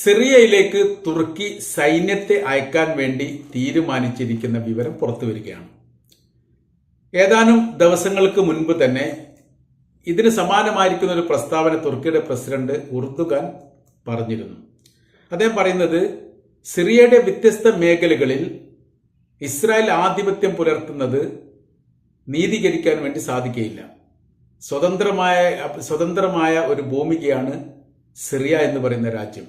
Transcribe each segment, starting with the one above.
സിറിയയിലേക്ക് തുർക്കി സൈന്യത്തെ അയക്കാൻ വേണ്ടി തീരുമാനിച്ചിരിക്കുന്ന വിവരം പുറത്തു വരികയാണ്. ഏതാനും ദിവസങ്ങൾക്ക് മുൻപ് തന്നെ ഇതിന് സമാനമായിരിക്കുന്ന ഒരു പ്രസ്താവന തുർക്കിയുടെ പ്രസിഡന്റ് ഉർദുഖാൻ പറഞ്ഞിരുന്നു. അദ്ദേഹം പറയുന്നത് സിറിയയുടെ വ്യത്യസ്ത മേഖലകളിൽ ഇസ്രായേൽ ആധിപത്യം പുലർത്തുന്നത് നീതീകരിക്കാൻ വേണ്ടി സാധിക്കുകയില്ല സ്വതന്ത്രമായ സ്വതന്ത്രമായ ഒരു ഭൂമികയാണ് സിറിയ എന്ന് പറയുന്ന രാജ്യം.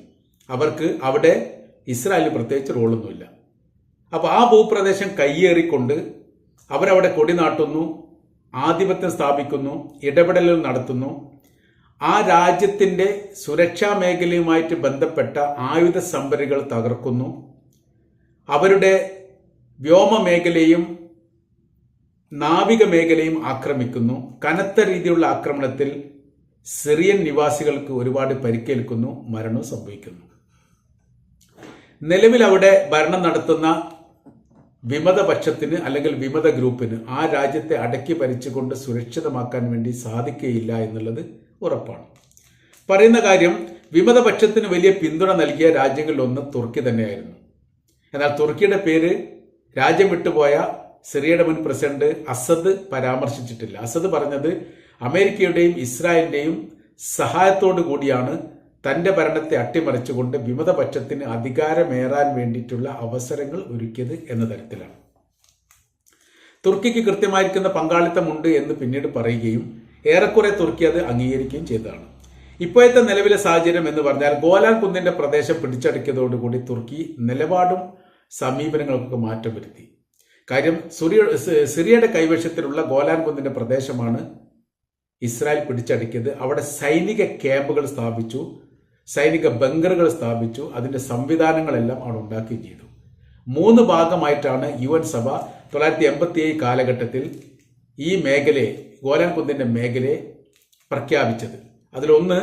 അവർക്ക് അവിടെ ഇസ്രായേലിൽ പ്രത്യേകിച്ച് റോളൊന്നുമില്ല. അപ്പോൾ ആ ഭൂപ്രദേശം കയ്യേറിക്കൊണ്ട് അവരവിടെ കൊടി നാട്ടുന്നു ആധിപത്യം സ്ഥാപിക്കുന്നു ഇടപെടലുകൾ നടത്തുന്നു. ആ രാജ്യത്തിന്റെ സുരക്ഷാ മേഖലയുമായിട്ട് ബന്ധപ്പെട്ട ആയുധ സംഭരണികൾ തകർക്കുന്നു. അവരുടെ വ്യോമ മേഖലയും നാവിക മേഖലയും ആക്രമിക്കുന്നു. കനത്ത രീതിയിലുള്ള ആക്രമണത്തിൽ സിറിയൻ നിവാസികൾക്ക് ഒരുപാട് പരിക്കേൽക്കുന്നു മരണവും സംഭവിക്കുന്നു. നിലവിൽ അവിടെ ഭരണം നടത്തുന്ന വിമത പക്ഷത്തിന് അല്ലെങ്കിൽ വിമത ഗ്രൂപ്പിന് ആ രാജ്യത്തെ അടക്കി ഭരിച്ചുകൊണ്ട് സുരക്ഷിതമാക്കാൻ വേണ്ടി സാധിക്കുകയില്ല എന്നുള്ളത് ഉറപ്പാണ്. പറയുന്ന കാര്യം വിമത പക്ഷത്തിന് വലിയ പിന്തുണ നൽകിയ രാജ്യങ്ങളിലൊന്ന് തുർക്കി തന്നെയായിരുന്നു. എന്നാൽ തുർക്കിയുടെ പേര് രാജ്യം വിട്ടുപോയ സിറിയയുടെ മുൻ പ്രസിഡന്റ് അസദ് പരാമർശിച്ചിട്ടില്ല. അസദ് പറഞ്ഞത് അമേരിക്കയുടെയും ഇസ്രായേലിന്റെയും സഹായത്തോടു കൂടിയാണ് തന്റെ ഭരണത്തെ അട്ടിമറിച്ചുകൊണ്ട് വിമതപക്ഷത്തിന് അധികാരമേറാൻ വേണ്ടിയിട്ടുള്ള അവസരങ്ങൾ ഒരുക്കിയത് എന്ന തരത്തിലാണ്. തുർക്കിക്ക് കൃത്യമായിരിക്കുന്ന പങ്കാളിത്തമുണ്ട് എന്ന് പിന്നീട് പറയുകയും ഏറെക്കുറെ തുർക്കി അത് അംഗീകരിക്കുകയും ചെയ്തതാണ്. ഇപ്പോഴത്തെ നിലവിലെ സാഹചര്യം എന്ന് പറഞ്ഞാൽ ഗോലാൻ കുന്നിന്റെ പ്രദേശം പിടിച്ചടക്കിയതോടുകൂടി തുർക്കി നിലപാടും സമീപനങ്ങൾക്കൊക്കെ മാറ്റം വരുത്തി. കാര്യം സുറിയ സിറിയയുടെ കൈവശത്തിലുള്ള ഗോലാൻ കുന്നിന്റെ പ്രദേശമാണ് ഇസ്രായേൽ പിടിച്ചടക്കിയത്. അവിടെ സൈനിക ക്യാമ്പുകൾ സ്ഥാപിച്ചു. സൈനിക ബങ്കറുകൾ സ്ഥാപിച്ചു. അതിന്റെ സംവിധാനങ്ങളെല്ലാം അവിടെ ഉണ്ടാക്കുകയും ചെയ്തു. മൂന്ന് ഭാഗമായിട്ടാണ് യു എൻ സഭ തൊള്ളായിരത്തി എൺപത്തി ഏഴ് കാലഘട്ടത്തിൽ ഈ മേഖലയെ ഗോലാൻ കുന്നിന്റെ മേഖലയെ പ്രഖ്യാപിച്ചത്. അതിലൊന്ന്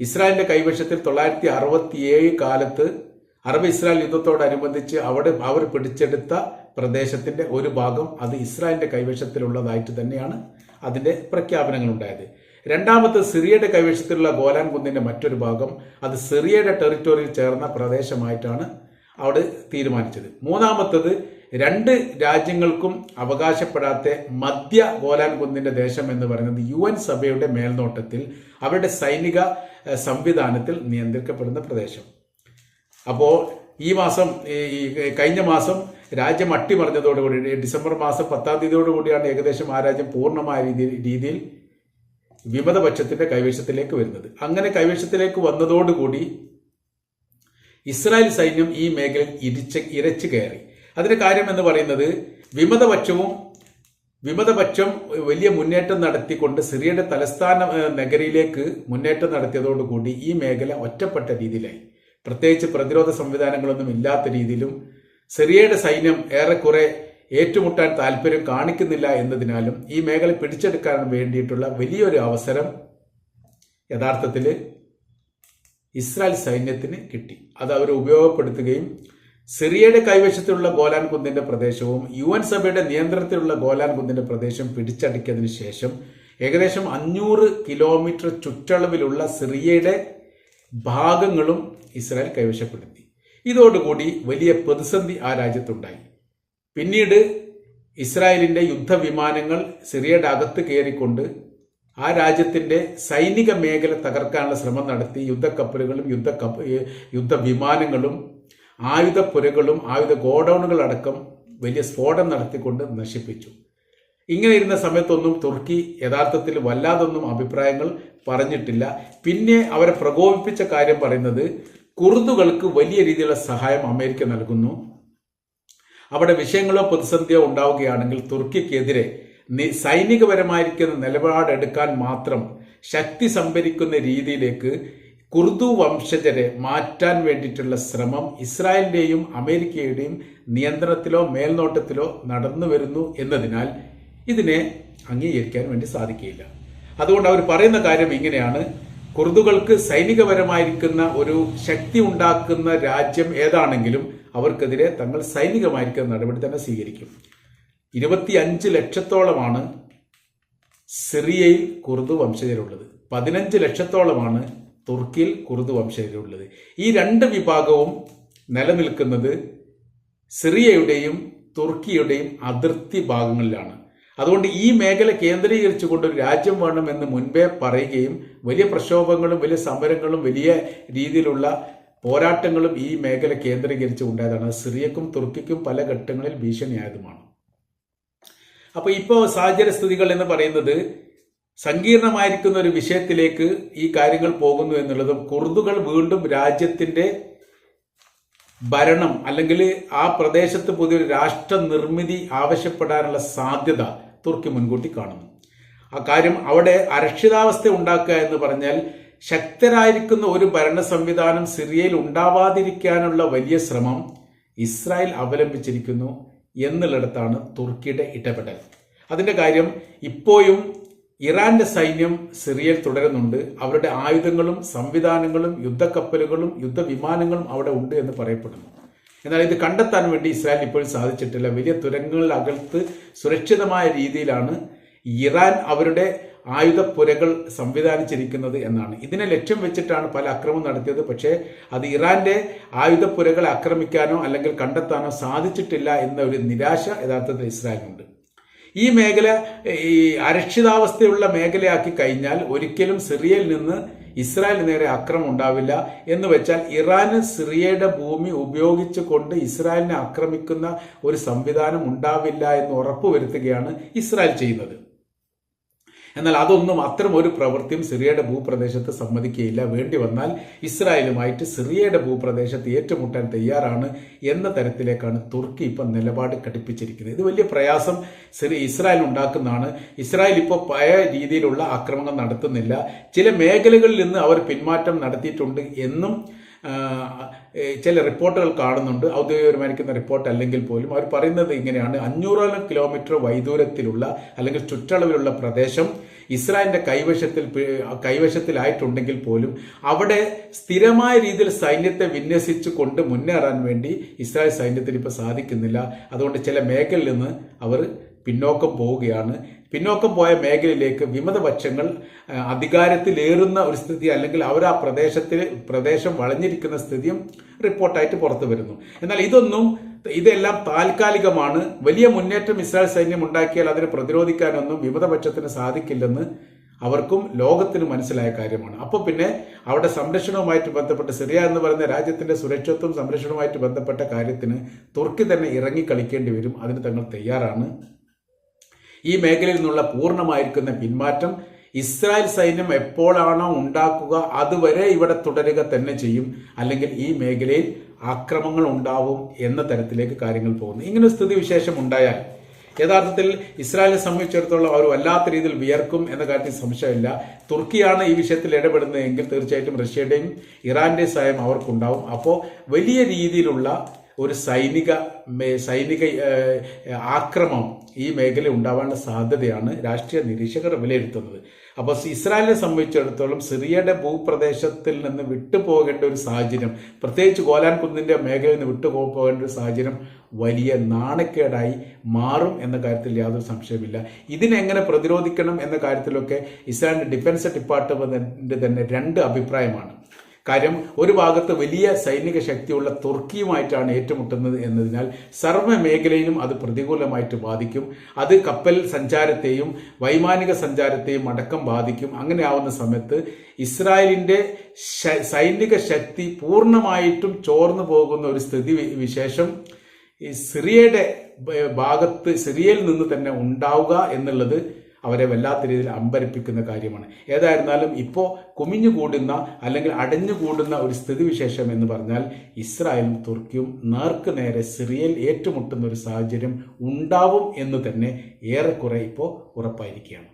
ഇസ്രായേലിന്റെ കൈവശത്തിൽ തൊള്ളായിരത്തി അറുപത്തിയേഴ് കാലത്ത് അറബ് ഇസ്രായേൽ യുദ്ധത്തോടനുബന്ധിച്ച് അവിടെ അവർ പിടിച്ചെടുത്ത പ്രദേശത്തിന്റെ ഒരു ഭാഗം അത് ഇസ്രായേലിന്റെ കൈവശത്തിലുള്ളതായിട്ട് തന്നെയാണ് അതിന്റെ പ്രഖ്യാപനങ്ങൾ ഉണ്ടായത് രണ്ടാമത്തെ സിറിയയുടെ കൈവശത്തിലുള്ള ഗോലാൻ കുന്നിന്റെ മറ്റൊരു ഭാഗം അത് സിറിയയുടെ ടെറിറ്റോറിയിൽ ചേർന്ന പ്രദേശമായിട്ടാണ് അവിടെ തീരുമാനിച്ചത്. മൂന്നാമത്തത് രണ്ട് രാജ്യങ്ങൾക്കും അവകാശപ്പെടാത്ത മധ്യ ഗോലാൻ കുന്നിന്റെ ദേശം എന്ന് പറയുന്നത് യു എൻ സഭയുടെ മേൽനോട്ടത്തിൽ അവരുടെ സൈനിക സംവിധാനത്തിൽ നിയന്ത്രിക്കപ്പെടുന്ന പ്രദേശം. അപ്പോൾ ഈ മാസം ഈ കഴിഞ്ഞ മാസം രാജ്യം അട്ടിമറിഞ്ഞതോടുകൂടി ഡിസംബർ മാസം പത്താം തീയതിയോടുകൂടിയാണ് ഏകദേശം ആ രാജ്യം പൂർണമായ രീതിയിൽ രീതിയിൽ വിമതപക്ഷത്തിന്റെ കൈവശത്തിലേക്ക് വരുന്നത്. അങ്ങനെ കൈവശത്തിലേക്ക് വന്നതോടുകൂടി ഇസ്രായേൽ സൈന്യം ഈ മേഖലയിൽ ഇരിച്ച് ഇരച്ചു കയറി. അതിന്റെ കാര്യം എന്ന് പറയുന്നത് വിമതപക്ഷവും വിമതപക്ഷം വലിയ മുന്നേറ്റം നടത്തിക്കൊണ്ട് സിറിയയുടെ തലസ്ഥാന നഗരിയിലേക്ക് മുന്നേറ്റം നടത്തിയതോടുകൂടി ഈ മേഖല ഒറ്റപ്പെട്ട രീതിയിലായി. പ്രത്യേകിച്ച് പ്രതിരോധ സംവിധാനങ്ങളൊന്നും ഇല്ലാത്ത രീതിയിലും സിറിയയുടെ സൈന്യം ഏറെക്കുറെ ഏറ്റുമുട്ടാൻ താല്പര്യം കാണിക്കുന്നില്ല എന്നതിനാലും ഈ മേഖല പിടിച്ചെടുക്കാൻ വേണ്ടിയിട്ടുള്ള വലിയൊരു അവസരം യഥാർത്ഥത്തിൽ ഇസ്രായേൽ സൈന്യത്തിന് കിട്ടി. അത് അവർ ഉപയോഗപ്പെടുത്തുകയും സിറിയയുടെ കൈവശത്തിലുള്ള ഗോലാൻ കുന്നിന്റെ പ്രദേശവും യു എൻ സഭയുടെ നിയന്ത്രണത്തിലുള്ള ഗോലാൻ കുന്നിന്റെ പ്രദേശം പിടിച്ചടക്കിയതിനു ശേഷം ഏകദേശം അഞ്ഞൂറ് കിലോമീറ്റർ ചുറ്റളവിലുള്ള സിറിയയുടെ ഭാഗങ്ങളും ഇസ്രായേൽ കൈവശപ്പെടുത്തി. ഇതോടുകൂടി വലിയ പ്രതിസന്ധി ആ രാജ്യത്തുണ്ടായി. പിന്നീട് ഇസ്രായേലിന്റെ യുദ്ധവിമാനങ്ങൾ സിറിയയുടെ അകത്ത് കയറിക്കൊണ്ട് ആ രാജ്യത്തിന്റെ സൈനിക മേഖല തകർക്കാനുള്ള ശ്രമം നടത്തി യുദ്ധക്കപ്പലുകളും യുദ്ധ യുദ്ധവിമാനങ്ങളും ആയുധപ്പുരകളും ആയുധ ഗോഡൗണുകൾ അടക്കം വലിയ സ്ഫോടനം നടത്തിക്കൊണ്ട് നശിപ്പിച്ചു. ഇങ്ങനെ ഇരുന്ന സമയത്തൊന്നും തുർക്കി യഥാർത്ഥത്തിൽ വല്ലാതൊന്നും അഭിപ്രായങ്ങൾ പറഞ്ഞിട്ടില്ല. പിന്നെ അവരെ പ്രകോപിപ്പിച്ച കാര്യം പറയുന്നത് കുർദുകൾക്ക് വലിയ രീതിയിലുള്ള സഹായം അമേരിക്ക നൽകുന്നു. അവിടെ വിഷയങ്ങളോ പ്രതിസന്ധിയോ ഉണ്ടാവുകയാണെങ്കിൽ തുർക്കിക്കെതിരെ സൈനികപരമായിരിക്കുന്ന നിലപാടെടുക്കാൻ മാത്രം ശക്തി സംഭരിക്കുന്ന രീതിയിലേക്ക് കുർദു വംശജരെ മാറ്റാൻ വേണ്ടിയിട്ടുള്ള ശ്രമം ഇസ്രായേലിന്റെയും അമേരിക്കയുടെയും നിയന്ത്രണത്തിലോ മേൽനോട്ടത്തിലോ നടന്നു വരുന്നു എന്നതിനാൽ ഇതിനെ അംഗീകരിക്കാൻ വേണ്ടി സാധിക്കുകയില്ല. അതുകൊണ്ട് അവർ പറയുന്ന കാര്യം ഇങ്ങനെയാണ്. കുർദുകൾക്ക് സൈനികപരമായിരിക്കുന്ന ഒരു ശക്തി ഉണ്ടാക്കുന്ന രാജ്യം ഏതാണെങ്കിലും അവർക്കെതിരെ തങ്ങൾ സൈനികമായിരിക്കുന്ന നടപടി തന്നെ സ്വീകരിക്കും. ഇരുപത്തി അഞ്ച് ലക്ഷത്തോളമാണ് സിറിയയിൽ കുർദ് വംശജരുള്ളത്. പതിനഞ്ച് ലക്ഷത്തോളമാണ് തുർക്കിയിൽ കുർദ് വംശജരുള്ളത്. ഈ രണ്ട് വിഭാഗവും നിലനിൽക്കുന്നത് സിറിയയുടെയും തുർക്കിയുടെയും അതിർത്തി ഭാഗങ്ങളിലാണ്. അതുകൊണ്ട് ഈ മേഖല കേന്ദ്രീകരിച്ചുകൊണ്ട് ഒരു രാജ്യം വേണമെന്ന് മുൻപേ പറയുകയും വലിയ പ്രക്ഷോഭങ്ങളും വലിയ സമരങ്ങളും വലിയ രീതിയിലുള്ള പോരാട്ടങ്ങളും ഈ മേഖല കേന്ദ്രീകരിച്ച് ഉണ്ടായതാണ്. സിറിയക്കും തുർക്കിക്കും പല ഘട്ടങ്ങളിൽ ഭീഷണിയായതുമാണ്. അപ്പോൾ ഇപ്പോൾ സാഹചര്യസ്ഥിതികൾ എന്ന് പറയുന്നത് സങ്കീർണമായിരിക്കുന്ന ഒരു വിഷയത്തിലേക്ക് ഈ കാര്യങ്ങൾ പോകുന്നു എന്നുള്ളതും കുർദുകൾ വീണ്ടും രാജ്യത്തിന്റെ ഭരണം അല്ലെങ്കിൽ ആ പ്രദേശത്ത് പുതിയൊരു രാഷ്ട്ര നിർമ്മിതി ആവശ്യപ്പെടാനുള്ള സാധ്യത തുർക്കി മുൻകൂട്ടി കാണുന്നു. ആ കാര്യം അവിടെ അരക്ഷിതാവസ്ഥ ഉണ്ടാക്കുക എന്ന് പറഞ്ഞാൽ ശക്തരായിരിക്കുന്ന ഒരു ഭരണ സംവിധാനം സിറിയയിൽ ഉണ്ടാവാതിരിക്കാനുള്ള വലിയ ശ്രമം ഇസ്രായേൽ അവലംബിച്ചിരിക്കുന്നു എന്നുള്ളിടത്താണ് തുർക്കിയുടെ ഇടപെടൽ. അതിന്റെ കാര്യം ഇപ്പോഴും ഇറാന്റെ സൈന്യം സിറിയയിൽ തുടരുന്നുണ്ട്. അവരുടെ ആയുധങ്ങളും സംവിധാനങ്ങളും യുദ്ധക്കപ്പലുകളും യുദ്ധവിമാനങ്ങളും അവിടെ ഉണ്ട് എന്ന് പറയപ്പെടുന്നു. എന്നാൽ ഇത് കണ്ടെത്താൻ വേണ്ടി ഇസ്രായേൽ ഇപ്പോഴും സാധിച്ചിട്ടില്ല. വലിയ തുരങ്കങ്ങളിൽ അകത്ത് സുരക്ഷിതമായ രീതിയിലാണ് ഇറാൻ അവരുടെ ആയുധപ്പുരകൾ സംവിധാനിച്ചിരിക്കുന്നത് എന്നാണ്. ഇതിനെ ലക്ഷ്യം വെച്ചിട്ടാണ് പല അക്രമം നടത്തിയത്. പക്ഷേ അത് ഇറാന്റെ ആയുധപ്പുരകളെ ആക്രമിക്കാനോ അല്ലെങ്കിൽ കണ്ടെത്താനോ സാധിച്ചിട്ടില്ല എന്ന ഒരു നിരാശ യഥാർത്ഥത്തിൽ ഇസ്രായേലിനുണ്ട്. ഈ മേഖല ഈ അരക്ഷിതാവസ്ഥയുള്ള മേഖലയാക്കി കഴിഞ്ഞാൽ ഒരിക്കലും സിറിയയിൽ നിന്ന് ഇസ്രായേലിന് നേരെ അക്രമം ഉണ്ടാവില്ല എന്ന് വെച്ചാൽ ഇറാന് സിറിയയുടെ ഭൂമി ഉപയോഗിച്ചുകൊണ്ട് ഇസ്രായേലിനെ ആക്രമിക്കുന്ന ഒരു സംവിധാനം ഉണ്ടാവില്ല എന്ന് ഉറപ്പുവരുത്തുകയാണ് ഇസ്രായേൽ ചെയ്യുന്നത്. എന്നാൽ അതൊന്നും അത്തരം ഒരു പ്രവൃത്തിയും സിറിയയുടെ ഭൂപ്രദേശത്ത് സമ്മതിക്കുകയില്ല. വേണ്ടി വന്നാൽ ഇസ്രായേലുമായിട്ട് സിറിയയുടെ ഭൂപ്രദേശത്ത് ഏറ്റുമുട്ടാൻ തയ്യാറാണ് എന്ന തരത്തിലേക്കാണ് തുർക്കി ഇപ്പം നിലപാട് ഘടിപ്പിച്ചിരിക്കുന്നത്. ഇത് വലിയ പ്രയാസം ഇസ്രായേൽ ഉണ്ടാക്കുന്നതാണ്. ഇസ്രായേൽ ഇപ്പോൾ പഴയ രീതിയിലുള്ള ആക്രമണം നടത്തുന്നില്ല. ചില മേഖലകളിൽ നിന്ന് അവർ പിന്മാറ്റം നടത്തിയിട്ടുണ്ട് എന്നും ചില റിപ്പോർട്ടുകൾ കാണുന്നുണ്ട്. ഔദ്യോഗികപരമായിരിക്കുന്ന റിപ്പോർട്ട് അല്ലെങ്കിൽ പോലും അവർ പറയുന്നത് ഇങ്ങനെയാണ്. അഞ്ഞൂറോളം കിലോമീറ്റർ വൈദൂരത്തിലുള്ള അല്ലെങ്കിൽ ചുറ്റളവിലുള്ള പ്രദേശം ഇസ്രായേലിന്റെ കൈവശത്തിൽ കൈവശത്തിലായിട്ടുണ്ടെങ്കിൽ പോലും അവിടെ സ്ഥിരമായ രീതിയിൽ സൈന്യത്തെ വിന്യസിച്ചു കൊണ്ട് മുന്നേറാൻ വേണ്ടി ഇസ്രായേൽ സൈന്യത്തിന് ഇപ്പോൾ സാധിക്കുന്നില്ല. അതുകൊണ്ട് ചില മേഖലയിൽ നിന്ന് അവർ പിന്നോക്കം പോവുകയാണ്. പിന്നോക്കം പോയ മേഖലയിലേക്ക് വിമതപക്ഷങ്ങൾ അധികാരത്തിലേറുന്ന ഒരു സ്ഥിതി അല്ലെങ്കിൽ അവർ ആ പ്രദേശത്തിൽ പ്രദേശം വളഞ്ഞിരിക്കുന്ന സ്ഥിതിയും റിപ്പോർട്ടായിട്ട് പുറത്തു വരുന്നു. എന്നാൽ ഇതൊന്നും ഇതെല്ലാം താൽക്കാലികമാണ്. വലിയ മുന്നേറ്റം ഇസ്രായേൽ സൈന്യം ഉണ്ടാക്കിയാൽ അതിനെ പ്രതിരോധിക്കാനൊന്നും വിമതപക്ഷത്തിന് സാധിക്കില്ലെന്ന് അവർക്കും ലോകത്തിന് മനസ്സിലായ കാര്യമാണ്. അപ്പോൾ പിന്നെ അവിടെ സംരക്ഷണവുമായിട്ട് ബന്ധപ്പെട്ട് സിറിയ എന്ന് പറയുന്ന രാജ്യത്തിന്റെ സുരക്ഷത്വം സംരക്ഷണവുമായിട്ട് ബന്ധപ്പെട്ട കാര്യത്തിന് തുർക്കി തന്നെ ഇറങ്ങി കളിക്കേണ്ടി വരും. അതിന് തങ്ങൾ തയ്യാറാണ്. ഈ മേഖലയിൽ നിന്നുള്ള പൂർണമായിരിക്കുന്ന പിന്മാറ്റം ഇസ്രായേൽ സൈന്യം എപ്പോഴാണോ ഉണ്ടാക്കുക അതുവരെ ഇവിടെ തുടരുക തന്നെ ചെയ്യും. അല്ലെങ്കിൽ ഈ മേഖലയിൽ ആക്രമങ്ങൾ ഉണ്ടാവും എന്ന തരത്തിലേക്ക് കാര്യങ്ങൾ പോകുന്നു. ഇങ്ങനെ സ്ഥിതി വിശേഷം ഉണ്ടായാൽ യഥാർത്ഥത്തിൽ ഇസ്രായേലിനെ സംബന്ധിച്ചിടത്തോളം അവർ വല്ലാത്ത രീതിയിൽ വിയർക്കും എന്ന കാര്യത്തിൽ സംശയമില്ല. തുർക്കിയാണ് ഈ വിഷയത്തിൽ ഇടപെടുന്നതെങ്കിൽ തീർച്ചയായിട്ടും റഷ്യയുടെയും ഇറാന്റെയും സഹായം അവർക്കുണ്ടാവും. അപ്പോൾ വലിയ രീതിയിലുള്ള ഒരു സൈനിക സൈനിക ആക്രമം ഈ മേഖല ഉണ്ടാവാനുള്ള സാധ്യതയാണ് രാഷ്ട്രീയ നിരീക്ഷകർ വിലയിരുത്തുന്നത്. അപ്പോൾ ഇസ്രായേലിനെ സംബന്ധിച്ചിടത്തോളം സിറിയയുടെ ഭൂപ്രദേശത്തിൽ നിന്ന് വിട്ടുപോകേണ്ട ഒരു സാഹചര്യം പ്രത്യേകിച്ച് ഗോലാൻ കുന്നിന്റെ മേഖലയിൽ നിന്ന് വിട്ടുപോകേണ്ട ഒരു സാഹചര്യം വലിയ നാണക്കേടായി മാറും എന്ന കാര്യത്തിൽ യാതൊരു സംശയമില്ല ഇതിനെങ്ങനെ പ്രതിരോധിക്കണം എന്ന കാര്യത്തിലൊക്കെ ഇസ്രായേലിന്റെ ഡിഫൻസ് ഡിപ്പാർട്ട്മെന്റിന്റെ തന്നെ രണ്ട് അഭിപ്രായമാണ്. കാര്യം ഒരു ഭാഗത്ത് വലിയ സൈനിക ശക്തിയുള്ള തുർക്കിയുമായിട്ടാണ് ഏറ്റുമുട്ടുന്നത് എന്നതിനാൽ സർവ മേഖലയിലും അത് പ്രതികൂലമായിട്ട് ബാധിക്കും. അത് കപ്പൽ സഞ്ചാരത്തെയും വൈമാനിക സഞ്ചാരത്തെയും അടക്കം ബാധിക്കും. അങ്ങനെ ആവുന്ന സമയത്ത് ഇസ്രായേലിന്റെ സൈനിക ശക്തി പൂർണമായിട്ടും ചോർന്നു പോകുന്ന ഒരു സ്ഥിതി വിശേഷം ഈ സിറിയയുടെ ഭാഗത്ത് സിറിയയിൽ നിന്ന് തന്നെ ഉണ്ടാവുക എന്നുള്ളത് അവരെ വല്ലാത്ത രീതിയിൽ അമ്പരപ്പിക്കുന്ന കാര്യമാണ്. ഏതായിരുന്നാലും ഇപ്പോൾ കുമിഞ്ഞുകൂടുന്ന അല്ലെങ്കിൽ അടഞ്ഞു കൂടുന്ന ഒരു സ്ഥിതിവിശേഷം എന്ന് പറഞ്ഞാൽ ഇസ്രായേലും തുർക്കിയും നേർക്ക് നേരെ സിറിയയിൽ ഏറ്റുമുട്ടുന്ന ഒരു സാഹചര്യം ഉണ്ടാവും എന്ന് തന്നെ ഏറെക്കുറെ ഇപ്പോൾ ഉറപ്പായിരിക്കുകയാണ്.